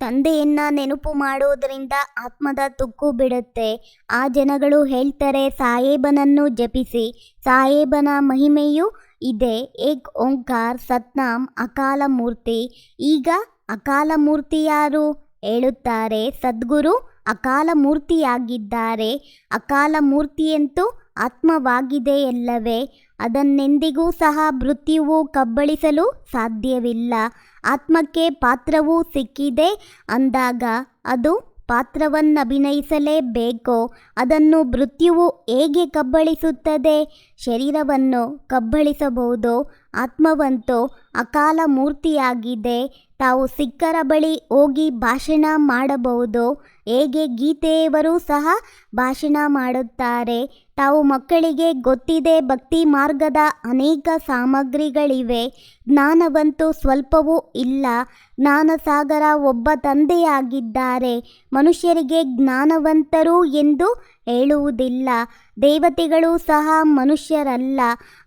ತಂದೆಯನ್ನ ನೆನಪು ಮಾಡೋದರಿಂದ ಆತ್ಮದ ತುಕ್ಕು ಬಿಡುತ್ತೆ. ಆ ಜನಗಳು ಹೇಳ್ತಾರೆ ಸಾಹೇಬನನ್ನು ಜಪಿಸಿ. ಸಾಹೇಬನ ಮಹಿಮೆಯೂ ಇದೆ. ಏಕ್ ಓಂಕಾರ್, ಸತ್ನಾಮ್, ಅಕಾಲ ಮೂರ್ತಿ. ಈಗ ಅಕಾಲ ಮೂರ್ತಿ ಯಾರು? ಹೇಳುತ್ತಾರೆ, ಸದ್ಗುರು ಅಕಾಲ ಮೂರ್ತಿಯಾಗಿದ್ದಾರೆ ಅಕಾಲ ಮೂರ್ತಿಯಂತೂ ಆತ್ಮವಾಗಿದೆಯಲ್ಲವೇ. ಅದನ್ನೆಂದಿಗೂ ಸಹ ಮೃತ್ಯುವು ಕಬ್ಬಳಿಸಲು ಸಾಧ್ಯವಿಲ್ಲ. ಆತ್ಮಕ್ಕೆ ಪಾತ್ರವೂ ಸಿಕ್ಕಿದೆ ಅಂದಾಗ ಅದು ಪಾತ್ರವನ್ನಭಿನಯಿಸಲೇಬೇಕು? ಅದನ್ನು ಮೃತ್ಯುವು ಹೇಗೆ ಕಬ್ಬಳಿಸುತ್ತದೆ? ಶರೀರವನ್ನು ಕಬ್ಬಳಿಸಬಹುದು? ಆತ್ಮವಂತೂ? ಅಕಾಲ ಮೂರ್ತಿಯಾಗಿದೆ? ತಾವು ಸಿಕ್ಕರ ಬಳಿ ಹೋಗಿ ಭಾಷಣ ಮಾಡಬಹುದು? ಹೇಗೆ ಗೀತೆಯವರು ಸಹ ಭಾಷಣ ಮಾಡುತ್ತಾರೆ? ತಾವು ಮಕ್ಕಳಿಗೆ ಗೊತ್ತಿದೆ ಭಕ್ತಿ ಮಾರ್ಗದ ಅನೇಕ ಸಾಮಗ್ರಿಗಳಿವೆ. ಜ್ಞಾನವಂತೂ ಸ್ವಲ್ಪವೂ ಇಲ್ಲ. ಜ್ಞಾನಸಾಗರ ಒಬ್ಬ ತಂದೆಯಾಗಿದ್ದಾರೆ. ಮನುಷ್ಯರಿಗೆ ಜ್ಞಾನವಂತರು ಎಂದು ಹೇಳುವುದಿಲ್ಲ. ದೇವತೆಗಳು ಸಹ ಮನುಷ್ಯರಲ್ಲ.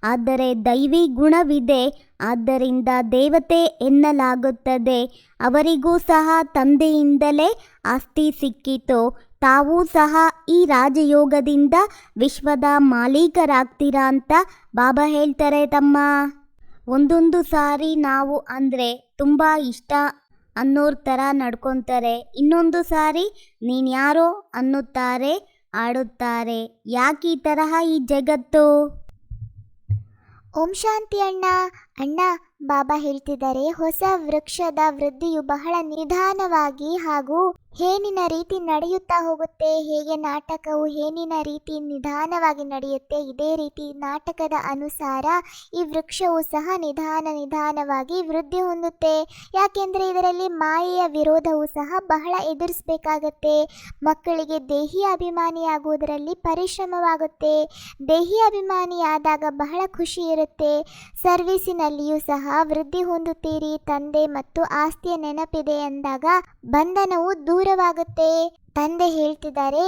ಆದರೆ ದೈವಿ ಗುಣವಿದೆ. ಆದ್ದರಿಂದ ದೇವತೆ ಎನ್ನಲಾಗುತ್ತದೆ. ಅವರಿಗೂ ಸಹ ತಂದೆಯಿಂದಲೇ ಆಸ್ತಿ ಸಿಕ್ಕಿತು. ತಾವೂ ಸಹ ಈ ರಾಜಯೋಗದಿಂದ ವಿಶ್ವದ ಮಾಲೀಕರಾಗ್ತೀರಾ ಅಂತ ಬಾಬಾ ಹೇಳ್ತಾರೆ ತಮ್ಮ. ಒಂದೊಂದು ಸಾರಿ ನಾವು ಅಂದರೆ ತುಂಬ ಇಷ್ಟ ಅನ್ನೋರ್ ಥರ ನಡ್ಕೊತಾರೆ. ಇನ್ನೊಂದು ಸಾರಿ ನೀನ್ಯಾರೋ ಅನ್ನುತ್ತಾರೆ, ಆಡುತ್ತಾರೆ. ಯಾಕೆ ಈ ತರಹ ಈ ಜಗತ್ತು? ಓಂ ಶಾಂತಿ ಅಣ್ಣ. ಅಣ್ಣ, ಬಾಬಾ ಹೇಳ್ತಿದ್ದಾರೆ, ಹೊಸ ವೃಕ್ಷದ ವೃದ್ಧಿಯು ಬಹಳ ನಿಧಾನವಾಗಿ ಹಾಗೂ ಹೇನಿನ ರೀತಿ ನಡೆಯುತ್ತಾ ಹೋಗುತ್ತೆ, ಹೇಗೆ ನಾಟಕವು ಹೇನಿನ ರೀತಿ ನಿಧಾನವಾಗಿ ನಡೆಯುತ್ತೆ, ಇದೇ ರೀತಿ ನಾಟಕದ ಅನುಸಾರ ಈ ವೃಕ್ಷವು ಸಹ ನಿಧಾನ ನಿಧಾನವಾಗಿ ವೃದ್ಧಿ ಹೊಂದುತ್ತೆ. ಯಾಕೆಂದರೆ ಇದರಲ್ಲಿ ಮಾಯೆಯ ವಿರೋಧವು ಸಹ ಬಹಳ ಎದುರಿಸಬೇಕಾಗತ್ತೆ. ಮಕ್ಕಳಿಗೆ ದೇಹಿ ಅಭಿಮಾನಿಯಾಗುವುದರಲ್ಲಿ ಪರಿಶ್ರಮವಾಗುತ್ತೆ. ದೇಹಿ ಅಭಿಮಾನಿಯಾದಾಗ ಬಹಳ ಖುಷಿ ಇರುತ್ತೆ. ಸರ್ವೀಸಿನಲ್ಲಿಯೂ ಸಹ ವೃದ್ಧಿ ಹೊಂದುತ್ತೀರಿ, ತಂದೆ ಮತ್ತು ಆಸ್ತಿಯ ನೆನಪಿದೆ ಎಂದಾಗ ಬಂಧನವು ದೂರವಾಗುತ್ತೆ ತಂದೆ ಹೇಳ್ತಿದ್ದಾರೆ,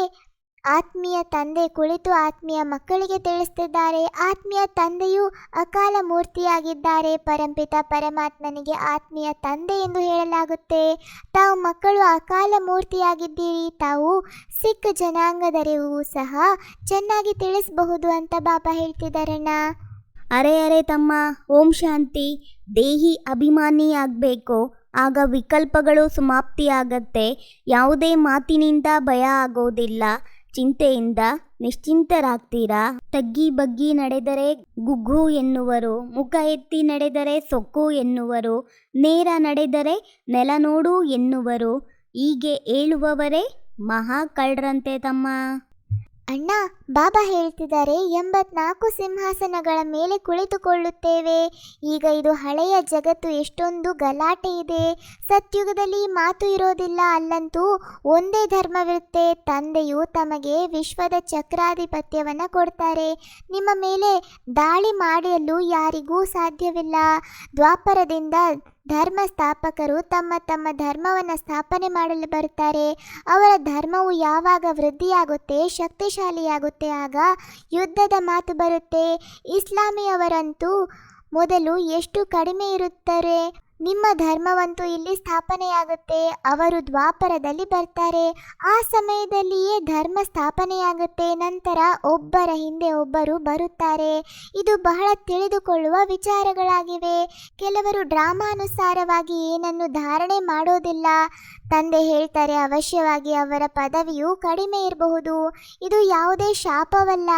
ಆತ್ಮೀಯ ತಂದೆ ಕುಳಿತು ಆತ್ಮೀಯ ಮಕ್ಕಳಿಗೆ ತಿಳಿಸ್ತಿದ್ದಾರೆ. ಆತ್ಮೀಯ ತಂದೆಯು ಅಕಾಲ ಮೂರ್ತಿಯಾಗಿದ್ದಾರೆ. ಪರಂಪಿತ ಪರಮಾತ್ಮನಿಗೆ ಆತ್ಮೀಯ ತಂದೆ ಎಂದು ಹೇಳಲಾಗುತ್ತೆ. ತಾವು ಮಕ್ಕಳು ಅಕಾಲ ಮೂರ್ತಿಯಾಗಿದ್ದೀರಿ. ತಾವು ಸಿಖ್ ಜನಾಂಗದರಿಗೂ ಸಹ ಚೆನ್ನಾಗಿ ತಿಳಿಸಬಹುದು ಅಂತ ಬಾಬಾ ಹೇಳ್ತಿದ್ದಾರಣ್ಣ. ಅರೆ ಅರೆ ತಮ್ಮ, ಓಂ ಶಾಂತಿ. ದೇಹಿ ಅಭಿಮಾನಿಯಾಗಬೇಕು. ಆಗ ವಿಕಲ್ಪಗಳು ಸಮಾಪ್ತಿಯಾಗತ್ತೆ. ಯಾವುದೇ ಮಾತಿನಿಂದ ಭಯ ಆಗೋದಿಲ್ಲ. ಚಿಂತೆಯಿಂದ ನಿಶ್ಚಿಂತರಾಗ್ತೀರಾ? ತಗ್ಗಿ ಬಗ್ಗಿ ನಡೆದರೆ ಗುಗ್ಗು ಎನ್ನುವರು, ಮುಖ ಎತ್ತಿ ನಡೆದರೆ ಸೊಕ್ಕು ಎನ್ನುವರು, ನೇರ ನಡೆದರೆ ನೆಲ ನೋಡು ಎನ್ನುವರು, ಹೀಗೆ ಹೇಳುವವರೇ ಮಹಾ ಕಳ್ಳರಂತೆ ತಮ್ಮ. ಅಣ್ಣ, ಬಾಬಾ ಹೇಳ್ತಿದ್ದಾರೆ, ಎಂಬತ್ನಾಲ್ಕು ಸಿಂಹಾಸನಗಳ ಮೇಲೆ ಕುಳಿತುಕೊಳ್ಳುತ್ತೇವೆ. ಈಗ ಇದು ಹಳೆಯ ಜಗತ್ತು, ಎಷ್ಟೊಂದು ಗಲಾಟೆ ಇದೆ. ಸತ್ಯುಗದಲ್ಲಿ ಮಾತು ಇರೋದಿಲ್ಲ, ಅಲ್ಲಂತೂ ಒಂದೇ ಧರ್ಮವಿರುತ್ತೆ. ತಂದೆಯು ತಮಗೆ ವಿಶ್ವದ ಚಕ್ರಾಧಿಪತ್ಯವನ್ನು ಕೊಡ್ತಾರೆ. ನಿಮ್ಮ ಮೇಲೆ ದಾಳಿ ಮಾಡಲು ಯಾರಿಗೂ ಸಾಧ್ಯವಿಲ್ಲ. ದ್ವಾಪರದಿಂದ ಧರ್ಮ ಸ್ಥಾಪಕರು ತಮ್ಮ ತಮ್ಮ ಧರ್ಮವನ್ನು ಸ್ಥಾಪನೆ ಮಾಡಲು ಬರುತ್ತಾರೆ. ಅವರ ಧರ್ಮವು ಯಾವಾಗ ವೃದ್ಧಿಯಾಗುತ್ತೆ, ಶಕ್ತಿಶಾಲಿಯಾಗುತ್ತೆ, ಆಗ ಯುದ್ಧದ ಮಾತು ಬರುತ್ತೆ. ಇಸ್ಲಾಮಿಯವರಂತೂ ಮೊದಲು ಎಷ್ಟು ಕಡಿಮೆ ಇರುತ್ತಾರೆ? ನಿಮ್ಮ ಧರ್ಮವಂತೂ ಇಲ್ಲಿ ಸ್ಥಾಪನೆಯಾಗುತ್ತೆ, ಅವರು ದ್ವಾಪರದಲ್ಲಿ ಬರ್ತಾರೆ. ಆ ಸಮಯದಲ್ಲಿಯೇ ಧರ್ಮ ಸ್ಥಾಪನೆಯಾಗುತ್ತೆ, ನಂತರ ಒಬ್ಬರ ಹಿಂದೆ ಒಬ್ಬರು ಬರುತ್ತಾರೆ. ಇದು ಬಹಳ ತಿಳಿದುಕೊಳ್ಳುವ ವಿಚಾರಗಳಾಗಿವೆ. ಕೆಲವರು ಡ್ರಾಮಾನುಸಾರವಾಗಿ ಏನನ್ನು ಧಾರಣೆ ಮಾಡೋದಿಲ್ಲ. ತಂದೆ ಹೇಳ್ತಾರೆ, ಅವಶ್ಯವಾಗಿ ಅವರ ಪದವಿಯು ಕಡಿಮೆ ಇರಬಹುದು. ಇದು ಯಾವುದೇ ಶಾಪವಲ್ಲ.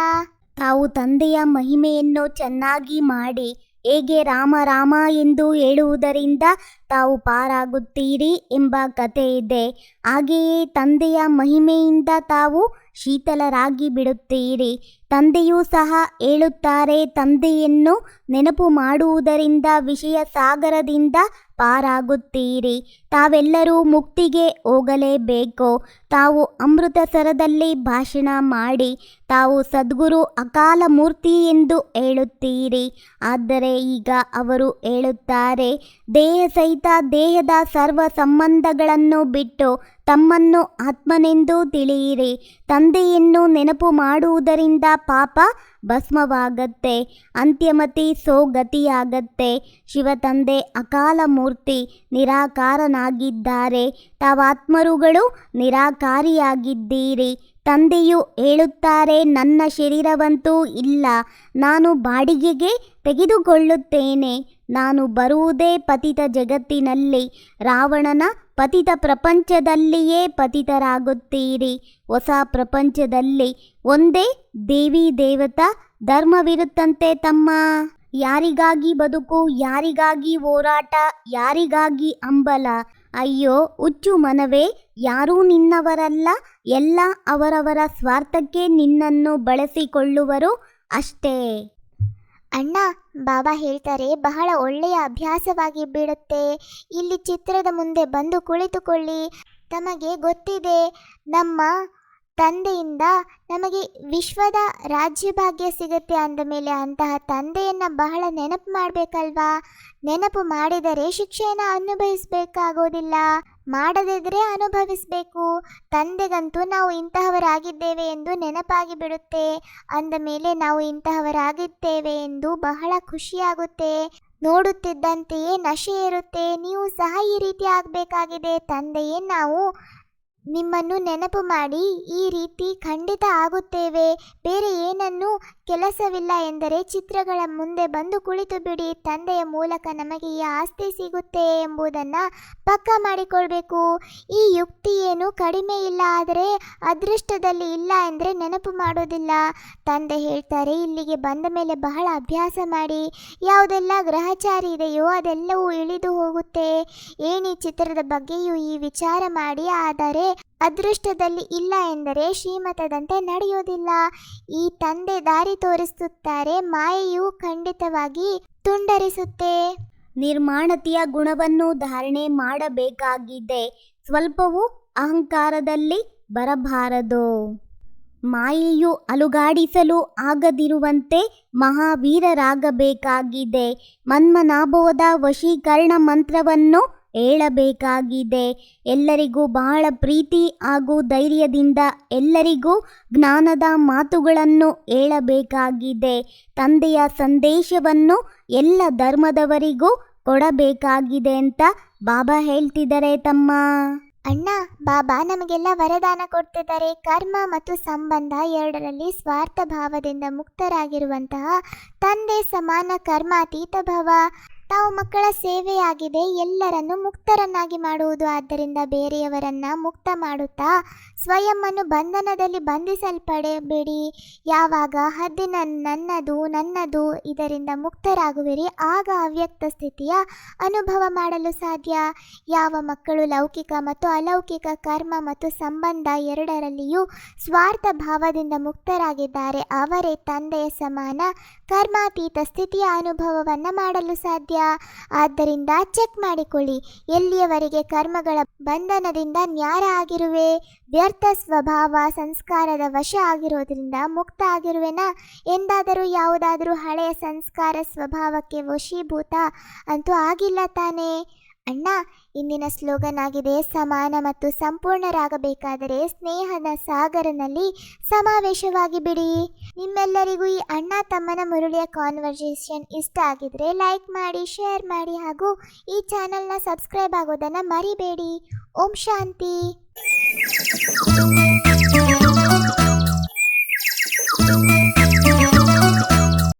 ತಾವು ತಂದೆಯ ಮಹಿಮೆಯನ್ನು ಚೆನ್ನಾಗಿ ಮಾಡಿ ಹೇಗೆ ರಾಮ ರಾಮ ಎಂದು ಹೇಳುವುದರಿಂದ ತಾವು ಪಾರಾಗುತ್ತೀರಿ ಎಂಬ ಕಥೆ ಇದೆ. ಹಾಗೆಯೇ ತಂದೆಯ ಮಹಿಮೆಯಿಂದ ತಾವು ಶೀತಲರಾಗಿ ಬಿಡುತ್ತೀರಿ. ತಂದೆಯೂ ಸಹ ಹೇಳುತ್ತಾರೆ, ತಂದೆಯನ್ನು ನೆನಪು ಮಾಡುವುದರಿಂದ, ವಿಷಯ ಸಾಗರದಿಂದ ಪಾರಾಗುತ್ತೀರಿ. ತಾವೆಲ್ಲರೂ ಮುಕ್ತಿಗೆ ಹೋಗಲೇಬೇಕು. ತಾವು ಅಮೃತಸರದಲ್ಲಿ ಭಾಷಣ ಮಾಡಿ, ತಾವು ಸದ್ಗುರು ಅಕಾಲ ಮೂರ್ತಿ ಎಂದು ಹೇಳುತ್ತೀರಿ. ಆದರೆ ಈಗ ಅವರು ಹೇಳುತ್ತಾರೆ, ದೇಹ ಸಹಿತ ದೇಹದ ಸರ್ವ ಸಂಬಂಧಗಳನ್ನು ಬಿಟ್ಟು ತಮ್ಮನ್ನು ಆತ್ಮನೆಂದು ತಿಳಿಯಿರಿ. ತಂದೆಯನ್ನು ನೆನಪು ಮಾಡುವುದರಿಂದ ಪಾಪ ಭಸ್ಮವಾಗತ್ತೆ, ಅಂತ್ಯಮತಿ ಸೋಗತಿಯಾಗತ್ತೆ. ಶಿವತಂದೆ ಅಕಾಲ ಮೂರ್ತಿ ನಿರಾಕಾರನಾಗಿದ್ದಾರೆ. ತಾವಾತ್ಮರುಗಳು ನಿರಾಕಾರಿಯಾಗಿದ್ದೀರಿ. ತಂದೆಯು ಹೇಳುತ್ತಾರೆ, ನನ್ನ ಶರೀರವಂತೂ ಇಲ್ಲ. ನಾನು ಬಾಡಿಗೆಗೆ ತೆಗೆದುಕೊಳ್ಳುತ್ತೇನೆ. ನಾನು ಬರುವುದೇ ಪತಿತ ಜಗತ್ತಿನಲ್ಲಿ. ರಾವಣನ ಪತಿತ ಪ್ರಪಂಚದಲ್ಲಿಯೇ ಪತಿತರಾಗುತ್ತೀರಿ. ಹೊಸ ಪ್ರಪಂಚದಲ್ಲಿ ಒಂದೇ ದೇವಿ ದೇವತಾ ಧರ್ಮವಿರುತ್ತಂತೆ ತಮ್ಮ. ಯಾರಿಗಾಗಿ ಬದುಕು, ಯಾರಿಗಾಗಿ ಹೋರಾಟ, ಯಾರಿಗಾಗಿ ಅಂಬಲ ಅಯ್ಯೋ, ಹುಚ್ಚು ಮನವೇ, ಯಾರೂ ನಿನ್ನವರಲ್ಲ. ಎಲ್ಲ ಅವರವರ ಸ್ವಾರ್ಥಕ್ಕೆ ನಿನ್ನನ್ನು ಬಳಸಿಕೊಳ್ಳುವರು ಅಷ್ಟೇ. ಅಣ್ಣ, ಬಾಬಾ ಹೇಳ್ತಾರೆ, ಬಹಳ ಒಳ್ಳೆಯ ಅಭ್ಯಾಸವಾಗಿ ಬಿಡುತ್ತೆ ಇಲ್ಲಿ ಚಿತ್ರದ ಮುಂದೆ ಬಂದು ಕುಳಿತುಕೊಳ್ಳಿ. ತಮಗೆ ಗೊತ್ತಿದೆ, ನಮ್ಮ ತಂದೆಯಿಂದ ನಮಗೆ ವಿಶ್ವದ ರಾಜ್ಯಭಾಗ್ಯ ಸಿಗುತ್ತೆ ಅಂದ ಮೇಲೆ ಅಂತಹ ತಂದೆಯನ್ನು ಬಹಳ ನೆನಪು ಮಾಡಬೇಕಲ್ವಾ? ನೆನಪು ಮಾಡಿದರೆ ಶಿಕ್ಷೆಯನ್ನು ಅನುಭವಿಸಬೇಕಾಗೋದಿಲ್ಲ. ಮಾಡದಿದ್ರೆ ಅನುಭವಿಸಬೇಕು. ತಂದೆಗಂತೂ ನಾವು ಇಂತಹವರಾಗಿದ್ದೇವೆ ಎಂದು ನೆನಪಾಗಿ ಬಿಡುತ್ತೆ. ಅಂದ ಮೇಲೆ ನಾವು ಇಂತಹವರಾಗಿದ್ದೇವೆ ಎಂದು ಬಹಳ ಖುಷಿಯಾಗುತ್ತೆ. ನೋಡುತ್ತಿದ್ದಂತೆಯೇ ನಶೆ ಇರುತ್ತೆ ನೀವು ಸಹ ಈ ರೀತಿ ಆಗಬೇಕಾಗಿದೆ. ತಂದೆಯೇ ನಾವು ನಿಮ್ಮನ್ನು ನೆನಪು ಮಾಡಿ, ಈ ರೀತಿ ಖಂಡಿತ ಆಗುತ್ತೇವೆ. ಬೇರೆ ಏನನ್ನೂ ಕೆಲಸವಿಲ್ಲ ಎಂದರೆ ಚಿತ್ರಗಳ ಮುಂದೆ ಬಂದು ಕುಳಿತು ಬಿಡಿ. ತಂದೆಯ ಮೂಲಕ ನಮಗೆ ಈ ಆಸ್ತಿ ಸಿಗುತ್ತೆ ಎಂಬುದನ್ನು ಪಕ್ಕ ಮಾಡಿಕೊಳ್ಬೇಕು. ಈ ಯುಕ್ತಿ ಏನು ಕಡಿಮೆ ಇಲ್ಲ ಆದರೆ ಅದೃಷ್ಟದಲ್ಲಿ ಇಲ್ಲ ಎಂದರೆ ನೆನಪು ಮಾಡೋದಿಲ್ಲ. ತಂದೆ ಹೇಳ್ತಾರೆ, ಇಲ್ಲಿಗೆ ಬಂದ ಮೇಲೆ ಬಹಳ ಅಭ್ಯಾಸ ಮಾಡಿ. ಯಾವುದೆಲ್ಲ ಗ್ರಹಚಾರಿ ಇದೆಯೋ ಅದೆಲ್ಲವೂ ಇಳಿದು ಹೋಗುತ್ತೆ. ಏನೀ ಚಿತ್ರದ ಬಗ್ಗೆಯೂ ಈ ವಿಚಾರ ಮಾಡಿ, ಆದರೆ ಅದೃಷ್ಟದಲ್ಲಿ ಇಲ್ಲ ಎಂದರೆ ಶ್ರೀಮತದಂತೆ ನಡೆಯುವುದಿಲ್ಲ. ಈ ತಂದೆ ದಾರಿ ತೋರಿಸುತ್ತಾರೆ, ಮಾಯೆಯು ಖಂಡಿತವಾಗಿ ತುಂಡರಿಸುತ್ತೆ. ನಿರ್ಮಾಣತೆಯ ಗುಣವನ್ನು ಧಾರಣೆ ಮಾಡಬೇಕಾಗಿದೆ. ಸ್ವಲ್ಪವೂ ಅಹಂಕಾರದಲ್ಲಿ ಬರಬಾರದು. ಮಾಯೆಯು ಅಲುಗಾಡಿಸಲು ಆಗದಿರುವಂತೆ ಮಹಾವೀರರಾಗಬೇಕಾಗಿದೆ. ಮನ್ಮನಾಭವದ ವಶೀಕರಣ ಮಂತ್ರವನ್ನು ಹೇಳಬೇಕಾಗಿದೆ. ಎಲ್ಲರಿಗೂ ಬಹಳ ಪ್ರೀತಿ ಹಾಗೂ ಧೈರ್ಯದಿಂದ ಎಲ್ಲರಿಗೂ ಜ್ಞಾನದ ಮಾತುಗಳನ್ನು ಹೇಳಬೇಕಾಗಿದೆ. ತಂದೆಯ ಸಂದೇಶವನ್ನು ಎಲ್ಲ ಧರ್ಮದವರಿಗೂ ಕೊಡಬೇಕಾಗಿದೆ ಅಂತ ಬಾಬಾ ಹೇಳ್ತಿದ್ದಾರೆ ತಮ್ಮ. ಅಣ್ಣ, ಬಾಬಾ ನಮಗೆಲ್ಲ ವರದಾನ ಕೊಡ್ತಿದ್ದಾರೆ. ಕರ್ಮ ಮತ್ತು ಸಂಬಂಧ ಎರಡರಲ್ಲಿ ಸ್ವಾರ್ಥ ಭಾವದಿಂದ ಮುಕ್ತರಾಗಿರುವಂತಹ ತಂದೆ ಸಮಾನ ಕರ್ಮಾತೀತ ಭವ. ತಾವು ಮಕ್ಕಳ ಸೇವೆಯಾಗಿದೆ, ಎಲ್ಲರನ್ನು ಮುಕ್ತರನ್ನಾಗಿ ಮಾಡುವುದು. ಆದ್ದರಿಂದ ಬೇರೆಯವರನ್ನ ಮುಕ್ತ ಮಾಡುತ್ತಾ ಸ್ವಯಂವನ್ನು ಬಂಧನದಲ್ಲಿ ಬಂಧಿಸಲ್ಪಡಬೇಡಿ. ಯಾವಾಗ ಹದ್ದಿನ ನನ್ನದು ನನ್ನದು ಇದರಿಂದ ಮುಕ್ತರಾಗುವಿರಿ, ಆಗ ಅವ್ಯಕ್ತ ಸ್ಥಿತಿಯ ಅನುಭವ ಮಾಡಲು ಸಾಧ್ಯ. ಯಾವ ಮಕ್ಕಳು ಲೌಕಿಕ ಮತ್ತು ಅಲೌಕಿಕ ಕರ್ಮ ಮತ್ತು ಸಂಬಂಧ ಎರಡರಲ್ಲಿಯೂ ಸ್ವಾರ್ಥ ಭಾವದಿಂದ ಮುಕ್ತರಾಗಿದ್ದಾರೆ, ಅವರೇ ತಂದೆಯ ಸಮಾನ ಕರ್ಮಾತೀತ ಸ್ಥಿತಿಯ ಅನುಭವವನ್ನು ಮಾಡಲು ಸಾಧ್ಯ ಆದ್ದರಿಂದ ಚೆಕ್ ಮಾಡಿಕೊಳ್ಳಿ. ಎಲ್ಲಿಯವರೆಗೆ ಕರ್ಮಗಳ ಬಂಧನದಿಂದ ನ್ಯಾರ ಆಗಿರುವೆ? ವ್ಯರ್ಥ ಸ್ವಭಾವ ಸಂಸ್ಕಾರದ ವಶ ಆಗಿರೋದ್ರಿಂದ ಮುಕ್ತ ಆಗಿರುವೆನಾ? ಎಂದಾದರೂ ಯಾವುದಾದರೂ ಹಳೆಯ ಸಂಸ್ಕಾರ ಸ್ವಭಾವಕ್ಕೆ ವಶೀಭೂತ ಅಂತೂ ಆಗಿಲ್ಲ ತಾನೇ? ಅಣ್ಣ, ಇಂದಿನ ಸ್ಲೋಗನ್ ಆಗಿದೆ ಸಮಾನ ಮತ್ತು ಸಂಪೂರ್ಣರಾಗಬೇಕಾದರೆ ಸ್ನೇಹದ ಸಾಗರನಲ್ಲಿ ಸಮಾವೇಶವಾಗಿ ಬಿಡಿ. ನಿಮ್ಮೆಲ್ಲರಿಗೂ ಈ ಅಣ್ಣ ತಮ್ಮನ ಮುರುಳಿಯ ಕಾನ್ವರ್ಸೇಷನ್ ಇಷ್ಟ ಆಗಿದ್ರೆ ಲೈಕ್ ಮಾಡಿ ಶೇರ್ ಮಾಡಿ ಹಾಗೂ ಈ ಚಾನಲ್ನ ಸಬ್ಸ್ಕ್ರೈಬ್ ಆಗೋದನ್ನು ಮರಿಬೇಡಿ. ಓಂ ಶಾಂತಿ.